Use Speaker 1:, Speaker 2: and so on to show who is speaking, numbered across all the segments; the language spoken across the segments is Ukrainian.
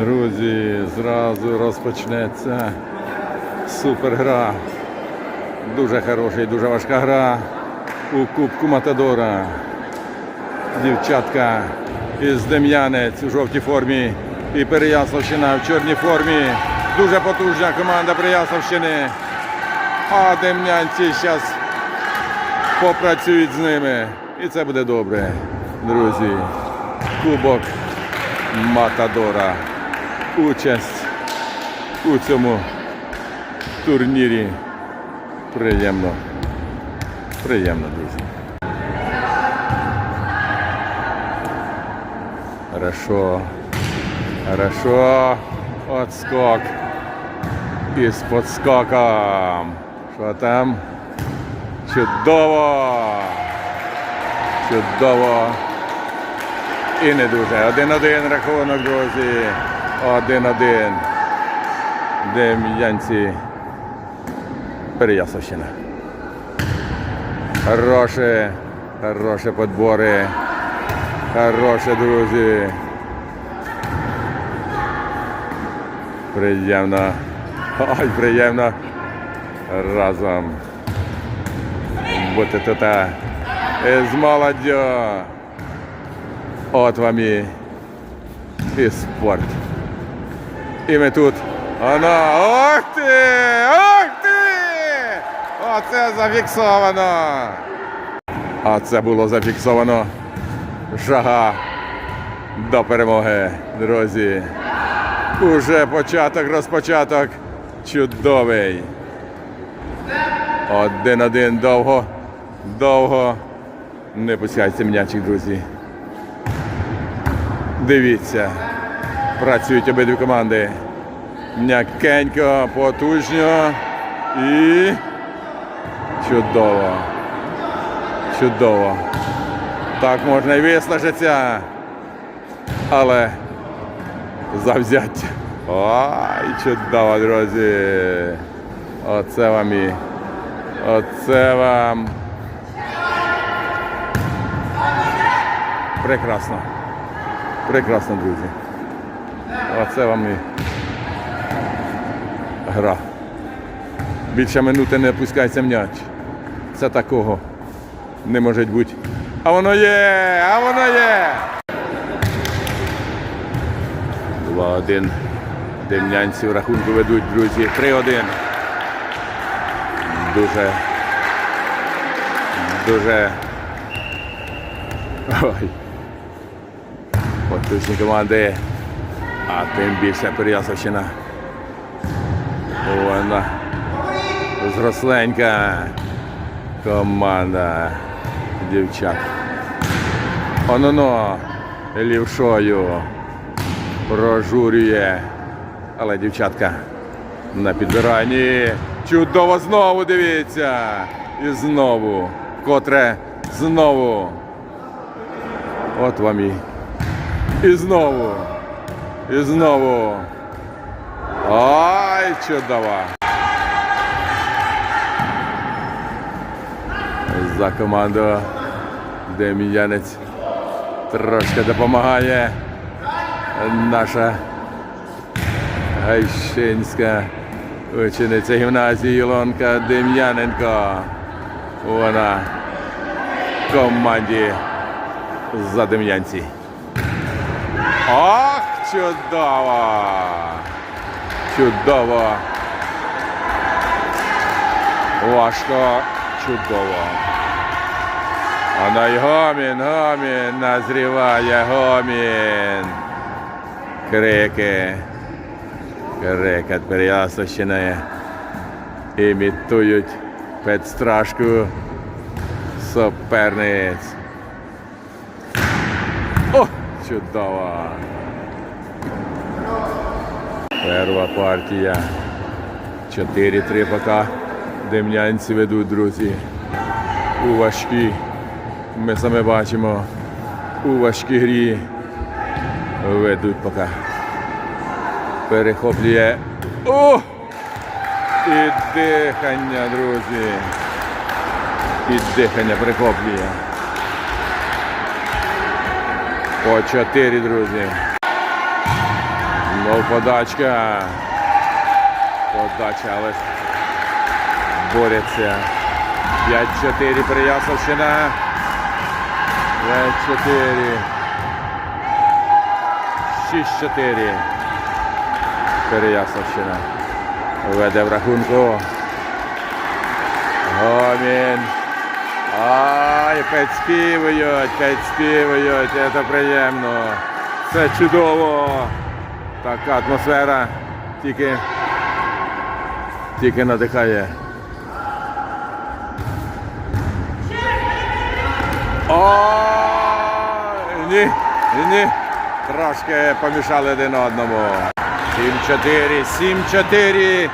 Speaker 1: Друзі, зразу розпочнеться супергра. Дуже хороша і дуже важка гра у Кубку Матадора. Дівчатка із Дем'янець у жовтій формі і Переяславщина в чорній формі. Дуже потужна команда Переяславщини. А дем'янці зараз попрацюють з ними. І це буде добре, друзі. Кубок Матадора. Участь у цьому турнірі. Приємно. Приємно, друзі. Хорошо. Хорошо. Отскок. Із подскоком. Що там? Чудово! Чудово! І не дуже. Один-один рахунок, друзі. Один-один. Дем'янці. Переяславщина. Хороше, хороше подбори. Хороше, друзі. Приємно. Ой, приємно. Разом. Бути тут з молоддю. От вам і, і спорт. І ми тут. Оно. Ох ти! Ох ти! Оце зафіксовано. А це було зафіксовано. Жага до перемоги, друзі. Уже початок, розпочаток. Чудовий. Один-один довго. Довго. Не пускайте м'ячик, друзі. Дивіться. Працюють обидві команди. М'якенько, потужно і чудово. Чудово. Так можна і виснажитися. Але завзяття. Ой, чудово, друзі. Оце вам і. Оце вам. Прекрасно. Прекрасно, друзі. Оце вам і гра. Більше минути не опускається м'яч. Це такого не може бути. А воно є! А воно є! 2-1. Дем'янці в рахунку ведуть, друзі. 3-1. Дуже. Дуже. Ой. Потужні команди. А тим більше Переяславщина. Вона зросленька команда дівчат. Ононо лівшою прожурює. Але дівчатка на підбиранні. Чудово знову дивіться. І знову. Котре знову. От вам і. І знову. І знову. Ай, чудово. За команду Дем'янець трошки допомагає наша гайшинська учениця гімназії Ілонка Дем'яненко. Вона в команді за Дем'янці. Ох, чудово! Чудово! Важко, чудово. Вона й гомін, гомін, назріває гомін. Крики. Крикет Переяславщини імітують підстрашку суперниць. О, чудово! Перша партія. 4-3 поки дем'янці ведуть, друзі. У важкій. Ми саме бачимо. У важкій грі ведуть поки. Перехоплює. О! І дихання, друзі. І дихання перехоплює. По чотири, друзі. Знов подачка. Подача, але борються. 5-4 Переяславщина. 5-4. 6-4. Переяславщина. Веде в рахунку. Гомін. Ай, підспівують, підспівують. Це приємно. Це чудово. Така атмосфера тільки, тільки надихає. О, ні, ні. Трошки помішали один одному. 7-4, 7-4.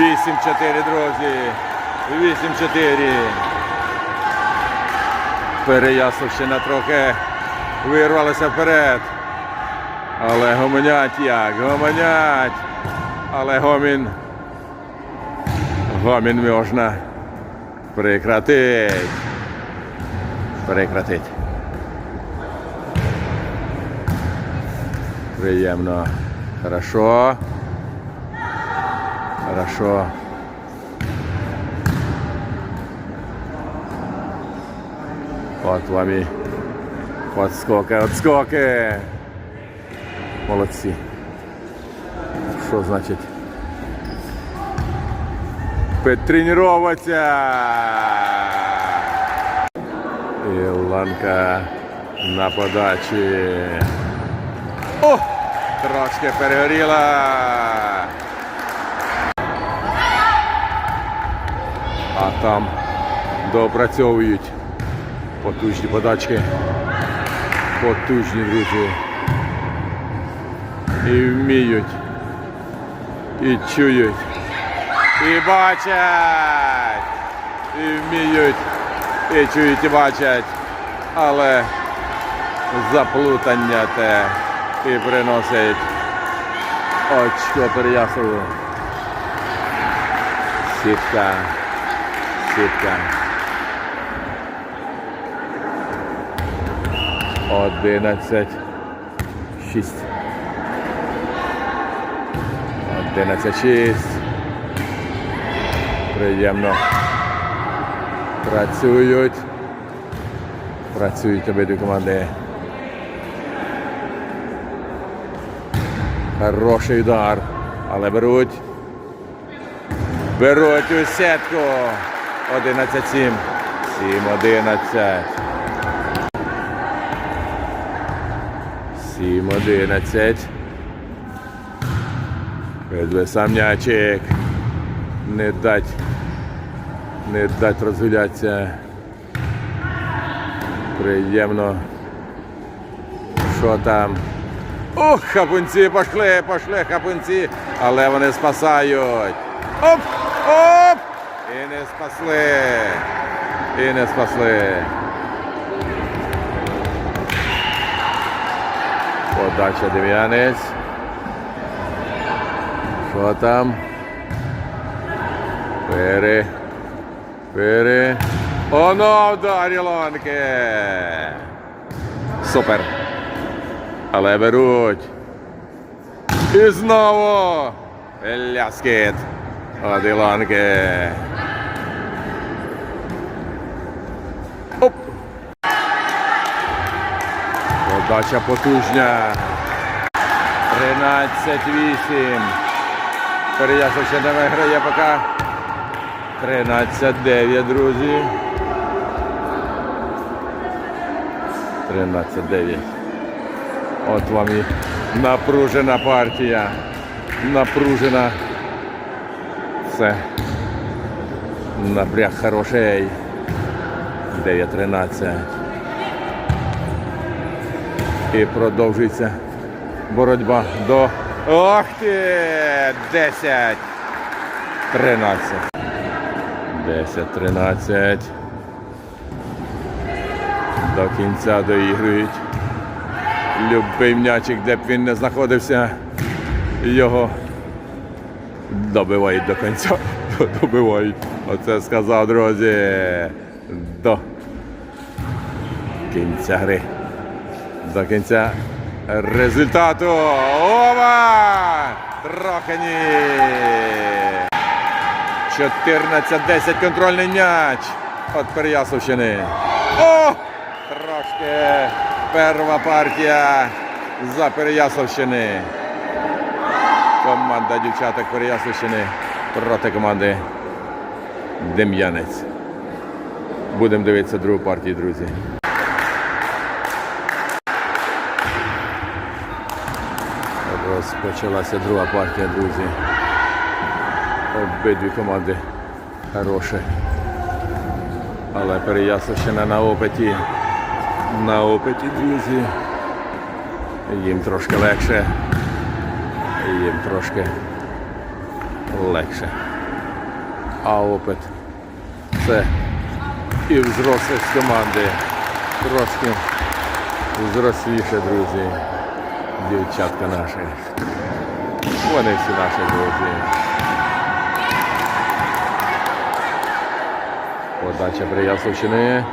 Speaker 1: 8-4, друзі. 8-4. Переяславщина трохи вирвалася вперед. Але гомонять як, гомонять. Але гомін. Гомін можна прекратити. Прекратити. Приємно. Хорошо. Хорошо. От вам і подскоки, отскоки. Молодці. Що значить? Потренуватися. Іланка на подачі. О! Трошки перегоріла. А там доопрацьовують потужні подачки. Потужні друзі. І вміють. І чують. І бачать. І вміють. І чують, і бачать. Але заплутання те і приносить очко Переяславу. Сітка. Сітка. Одинадцять. Шість. Одинадцять шість. Приємно. Працюють. Працюють обидві команди. Хороший удар. Але беруть. Беруть у сетку. 11-7. 7-11. 7-11. Підвисав м'ячик. Не дать. Не дать розгулятися. Приємно. Що там? Ох, хапунці пошли, пошли хапунці, але вони спасають. Оп! Оп! І не спасли. І не спасли. Подача Дем'янець. Що там? Пери. Пери. Оно вдарі лонки. Супер. Але беруть. І знову ляскіт. Одилонки. Оп. Подача потужня. 13-8. Переяслав ще не виграє поки. 13-9, друзі. 13-9. От вам і напружена партія. Напружена. Це напряг хороший. 9-13. І продовжується боротьба до. Ох ти! 10. 13. 10-13. До кінця доігрують. Любий м'ячик, де б він не знаходився, його добивають до кінця. Добивають. Оце сказав, друзі. До кінця гри. До кінця результату. Ова! Трохані. 14-10 контрольний м'яч від Переяславщини. О! Трошки перша партія за Переяславщини. Команда дівчаток Переяславщини проти команди Дем'янець. Будемо дивитися другу партію, друзі. Розпочалася друга партія, друзі. Обидві команди хороші. Але Переяславщина на опиті. На опиті, друзі. Їм трошки легше. Їм трошки легше. А опит це і взрослих з команди. Трошки взросліше, друзі. Дівчатка наші. Вони всі наші друзі. Подача Прияславщини.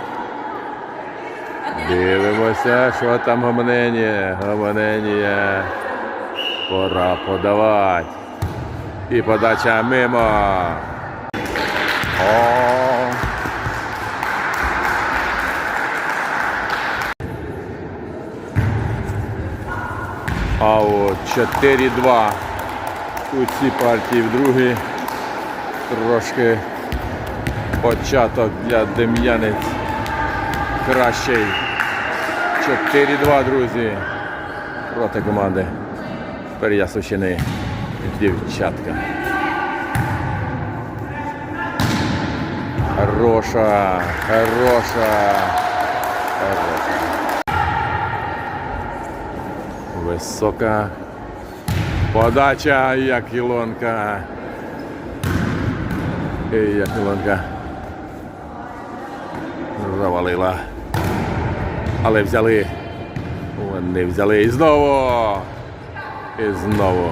Speaker 1: Дивимося, що там гомонення. Гомонення. Пора подавати. І подача мимо. О! А от 4-2 у цій партії в другій. Трошки початок для Дем'янець кращий. 4-2, друзі. Проти команди Переяславщини дівчатка. Хороша, хороша, хороша. Висока подача, як Ілонка. І як Ілонка завалила. Але взяли. Вони взяли і знову. І знову.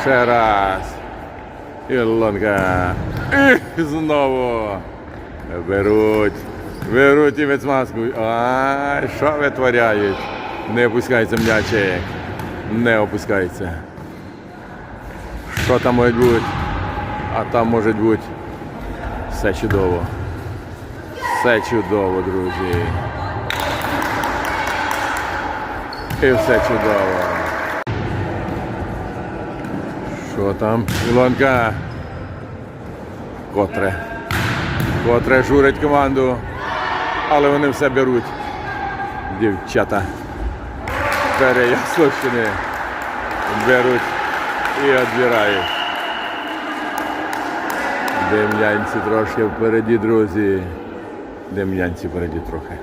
Speaker 1: Ще раз. Ілонка. І знову. Беруть. Беруть і відсмазкують. Ай, що витворяють? Не опускається м'ячик. Не опускається. Що там може бути? А там може бути все чудово. Все чудово, друзі. І все чудово. Що там? Ілонка. Котре. Котре журить команду. Але вони все беруть. Дівчата. Переяславщини. Беруть і відбирають. Дем'янці трошки впереді, друзі. Дем'янці впереді трохи.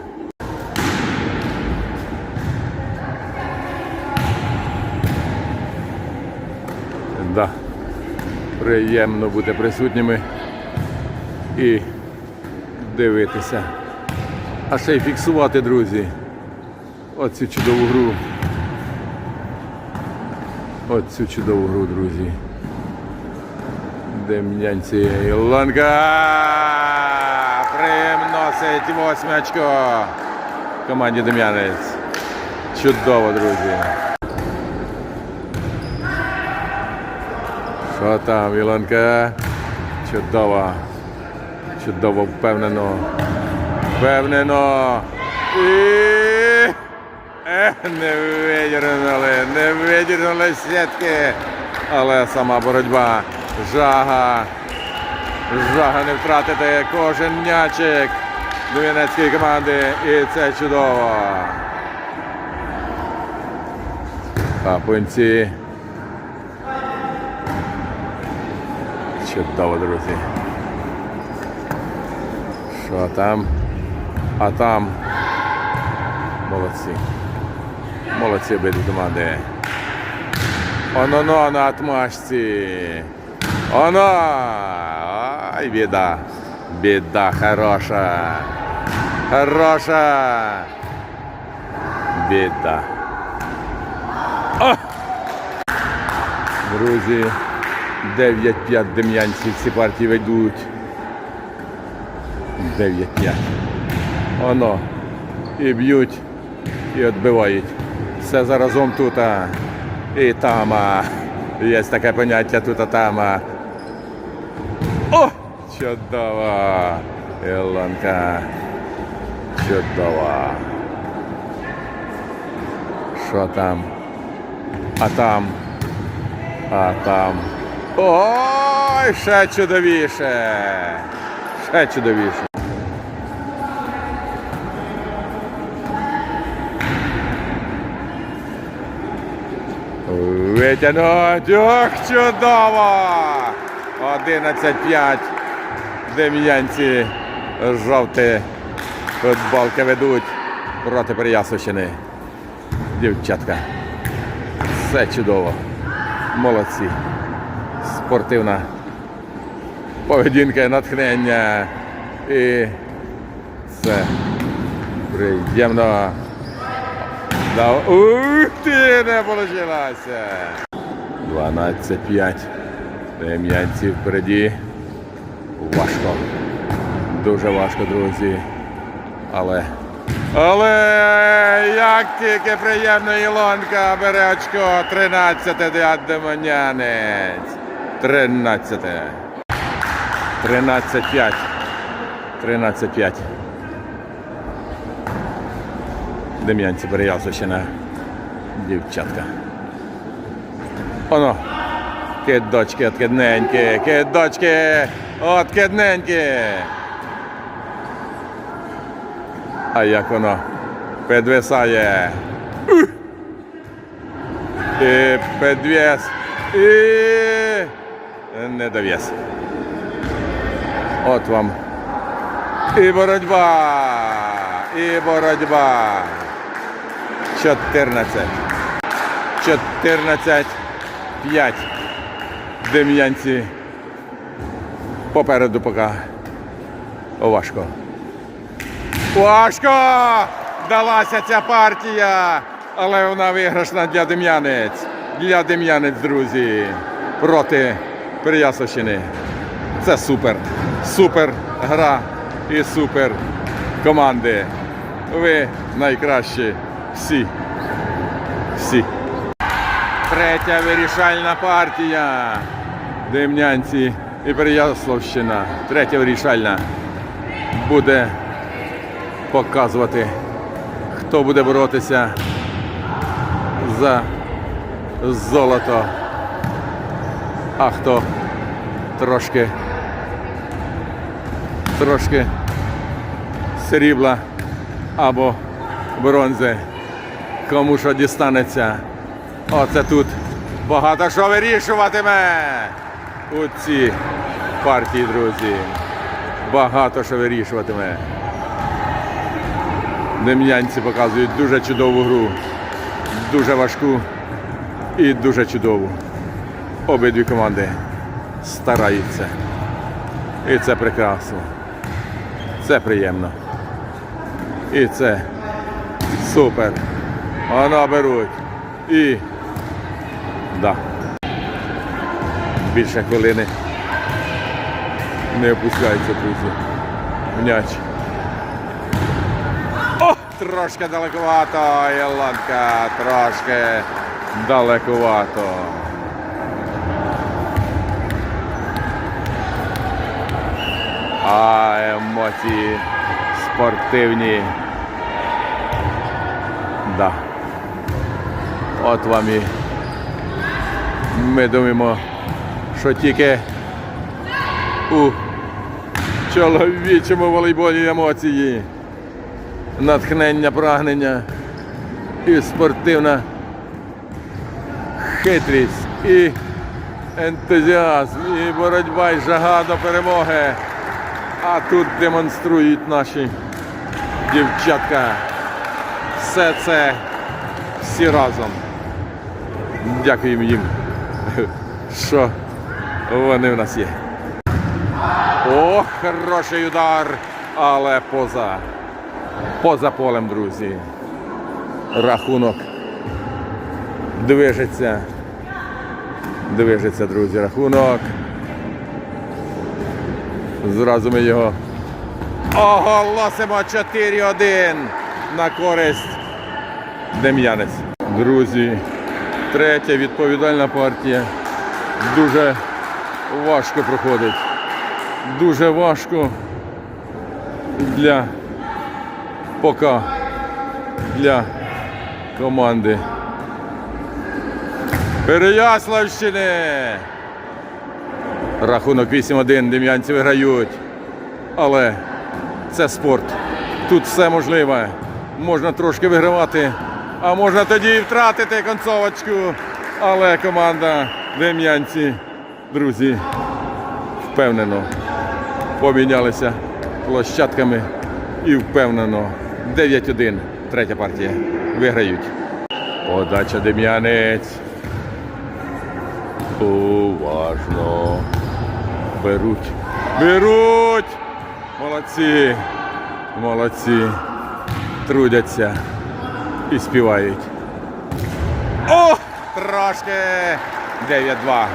Speaker 1: Да. Приємно бути присутніми і дивитися. А ще й фіксувати, друзі. Оцю чудову гру. Оцю чудову гру, друзі. Дем'янці Ілонка приносить восьмячко команді Дем'янець. Чудово, друзі. Що там, Ілонка? Чудово. Чудово, впевнено. Впевнено. І... Ех, не видірнули, не видірнули сітки. Але сама боротьба. Жага. Жага не втратити кожен м'ячик до Вінецької команди. І це чудово. Капунці. Чудово, друзі. Що там? А там. Молодці. Молодці обидві команди. Оно-но на отмашці. Оно! Ай, біда. Біда хороша. Хороша. Біда. Друзі, 9-5 дем'янці ці партії ведуть. 9-5. Оно. І б'ють і відбивають. Все заразом тут. І там. Є таке поняття тут а там. О! Чудово! Ілонка. Чудово. Що там? А там. А там. Ой, ще чудовіше. Ще чудовіше. Витягнуть. Ох, чудово! 11-5. Дем'янці жовті футболки ведуть проти Переяславщини. Дівчатка. Все чудово. Молодці. Спортивна поведінка, натхнення. І це приємно. Да, ух ти, не вийшло. 12-5. Дем'янці впереді. Важко. Дуже важко, друзі. Але. Але як тільки приємно Ілонка бере очко 13 демонянець. 13. 13-5. 13-5. Дем'янці Переяславщина. Дівчатка. Оно. Кидочки, откидненькі, кидочки, откидненькі. А як воно підвисає. І підвіс. І не довіс. От вам. І боротьба. І боротьба. 14. 14. 5. Дем'янці. Попереду поки. Важко. Важко! Далася ця партія, але вона виграшна для Дем'янець. Для Дем'янець, друзі. Проти Переяславщини. Це супер. Супер гра і супер команди. Ви найкращі всі. Всі. Третя вирішальна партія. Дем'янці і Переяславщина. Третя вирішальна. Буде показувати, хто буде боротися за золото, а хто трошки трошки срібла або бронзи. Кому що дістанеться. Оце тут багато що вирішуватиме у цій партії, друзі. Багато що вирішуватиме. Дем'янці показують дуже чудову гру, дуже важку і дуже чудову. Обидві команди стараються. І це прекрасно. Це приємно. І це супер. Воно беруть. І да. Більше хвилини не опускаються, друзі. М'яч. О, трошки далековато, Єланка, трошки далековато. А емоції спортивні. От вам і ми думаємо, що тільки у чоловічому волейболі емоції натхнення, прагнення і спортивна хитрість, і ентузіазм, і боротьба, і жага до перемоги. А тут демонструють наші дівчатка. Все це всі разом. Дякуємо їм, що вони в нас є. О, хороший удар, але поза. Поза полем, друзі. Рахунок. Движеться. Движеться, друзі, рахунок. Зразу ми його оголосимо 4-1 на користь Дем'янець. Друзі, третя відповідальна партія. Дуже важко проходить. Дуже важко для поки для команди Переяславщини. Рахунок 8-1, дем'янці виграють. Але це спорт. Тут все можливе. Можна трошки вигравати, а можна тоді і втратити концовочку. Але команда Дем'янці, друзі, впевнено помінялися площадками і впевнено 9-1. Третя партія. Виграють. Подача Дем'янець. Уважно. Беруть. Беруть! Молодці! Молодці! Трудяться і співають. О! Трошки! 9-2.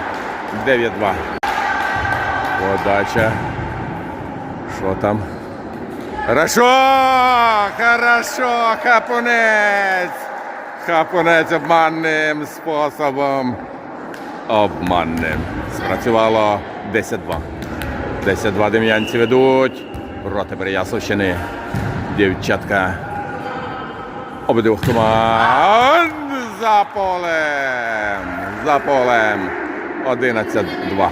Speaker 1: 9-2. Подача. Що там? Хорошо! Хорошо! Хапунець! Хапунець обманним способом. Обманним. Спрацювало 10-2. 10-2 дем'янці ведуть. Проти Переяславщини. Дівчатка. Обидвох команд. За полем. За полем. 11-2.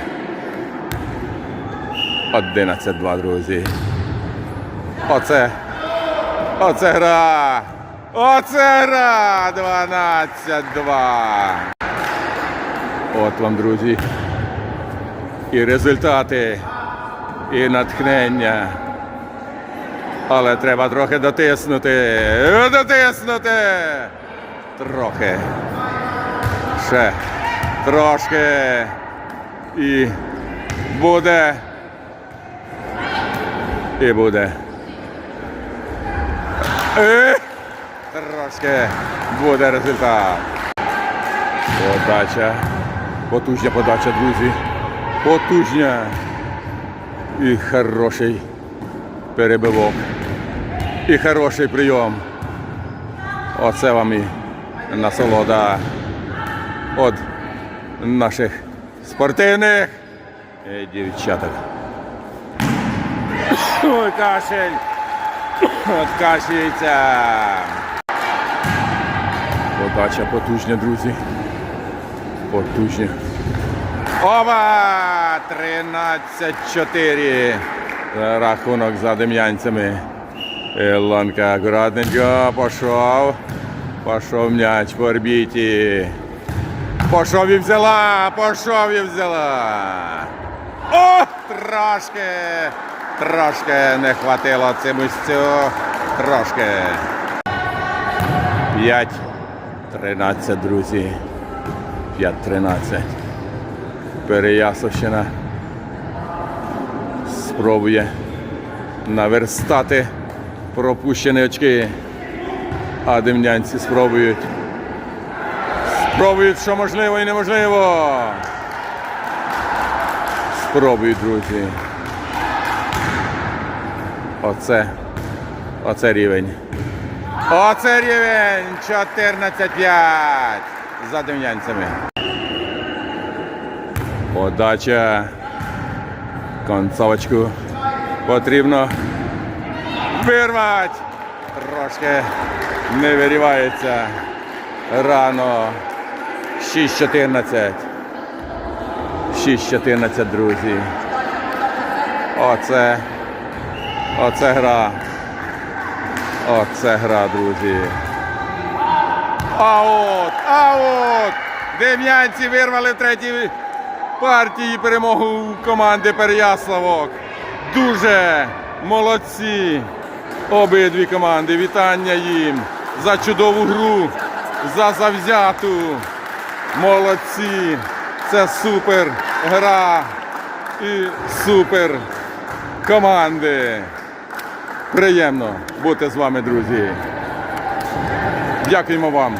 Speaker 1: 11-2, друзі. Оце. Оце гра. Оце гра. 12-2. От вам, друзі. І результати, і натхнення. Але треба трохи дотиснути. Дотиснути. Трохи. Ще. Трошки. І буде. І буде. Е, Трошки буде результат. Подача. Потужня подача, друзі. Потужня. І хороший перебивок. І хороший прийом. Оце вам і насолода від наших спортивних е, дівчаток. Ой, кашель. Откашляється. Подача потужня, друзі. Потужня. Оба! 13-4. Рахунок за дем'янцями. Ілонка акуратненько пішов. Пішов м'яч по орбіті. Пішов і взяла, пішов і взяла. О, трошки, трошки не хватило цимусцю. Трошки. 5, 13, друзі. 5-13. Переяславщина спробує наверстати пропущені очки. А демнянці спробують. Спробують, що можливо і неможливо. Спробують, друзі. Оце. Оце рівень. Оце рівень 14-5 за дем'янцями. Подача. Концовочку потрібно вирвати. Трошки не вирівається. Рано. 6-14. 6-14, друзі. Оце. Оце гра. Оце гра, друзі. Аут! Аут! Дем'янці вирвали третій партії перемогу команди Переяславок. Дуже молодці обидві команди. Вітання їм за чудову гру, за завзяту. Молодці. Це супер гра і супер команди. Приємно бути з вами, друзі. Дякуємо вам.